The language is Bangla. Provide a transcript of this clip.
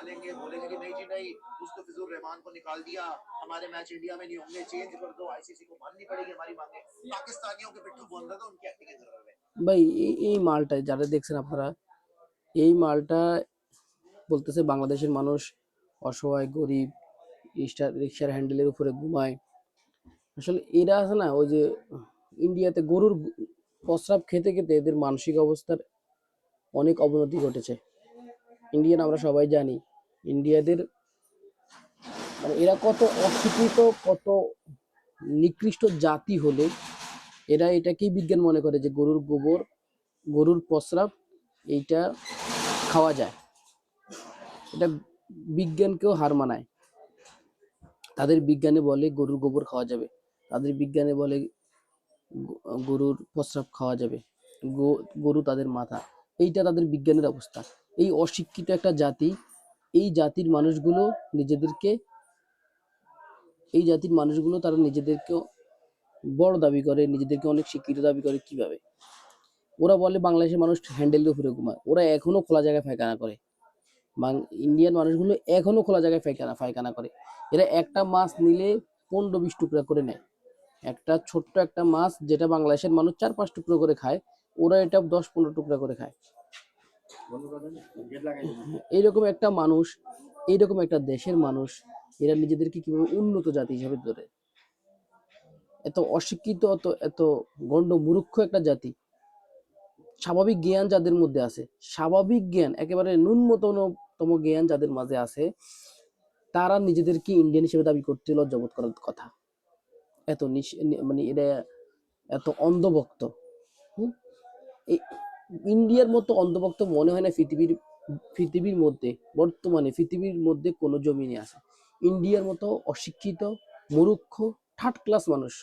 निकालेंगे बोलेंगे कि नहीं जी नहीं मुस्तफिजुर रहमान को निकाल दिया हमारे मैच इंडिया में नहीं होंगे चेंज कर दो आईसीसी को माननी पड़ेगी हमारी मांगे पाकिस्तानियों के पिट्ठू बंद है तो उनकी एक्टिंग कर रहे हैं ভাই এই এই মালটা যারা দেখছেন আপনারা এই মালটা বলতেছে বাংলাদেশের মানুষ অসহায় গরিব রিক্সা রিক্সার হ্যান্ডেলের উপরে ঘুমায় আসলে এরা আছে না ওই যে ইন্ডিয়াতে গরুর গু- প্রস্রাব খেতে খেতে এদের মানসিক অবস্থার অনেক অবনতি ঘটেছে ইন্ডিয়ান আমরা সবাই জানি ইন্ডিয়াদের মানে এরা কত অস্বীকৃত, কত নিকৃষ্ট জাতি হলে এরা এটাকেই বিজ্ঞান মনে করে যে গরুর গোবর, গরুর প্রস্রাব এইটা খাওয়া যায়। এটা বিজ্ঞানকেও হার মানায়। তাদের বিজ্ঞানে বলে গরুর গোবর খাওয়া যাবে। তাদের বিজ্ঞানে বলে গরুর প্রস্রাব খাওয়া যাবে। গরু তাদের মাথা। এইটা তাদের বিজ্ঞানের অবস্থা। এই অশিক্ষিত একটা জাতি এই জাতির মানুষগুলো নিজেদেরকে, এই জাতির মানুষগুলো তারা নিজেদেরকে বড় দাবি করে, নিজেদেরকে অনেক শিক্ষিত দাবি করে কীভাবে? ওরা বলে বাংলাদেশের মানুষ হ্যান্ডেলের উপরে ঘুমায়। ওরা এখনও খোলা জায়গায় পায়খানা করে। বাং ইন্ডিয়ান মানুষগুলো এখনও খোলা জায়গায় পায়খানা পায়খানা করে। এরা একটা মাছ নিলে পনেরো বিশ টুকরা করে নেয়। একটা ছোট্ট একটা মাছ যেটা বাংলাদেশের মানুষ চার পাঁচ টুকরো করে খায়, ওরা এটা দশ পনেরো টুকরা করে খায়। এইরকম একটা মানুষ, এইরকম একটা দেশের মানুষ, এরা নিজেদেরকে কীভাবে উন্নত জাতি হিসেবে ধরে? এত অশিক্ষিত, এত এত গণ্ড মূর্খ একটা জাতি। স্বাভাবিক জ্ঞান যাদের মধ্যে আছে, স্বাভাবিক জ্ঞান, একেবারে ন্যূনতম জ্ঞান যাদের মাঝে আছে, তারা নিজেদেরকে ইন্ডিয়ান হিসেবে দাবি করতে লজ্জাবোধ করার কথা। এত মানে এরা এত অন্ধভক্ত। হুম? ইন্ডিয়ার মতো অন্ধভক্ত মনে হয় না পৃথিবীর পৃথিবীর মধ্যে, বর্তমানে পৃথিবীর মধ্যে কোনো জমিনে আছে ইন্ডিয়ার মতো অশিক্ষিত, মূর্খ থার্ড ক্লাস মানুষ।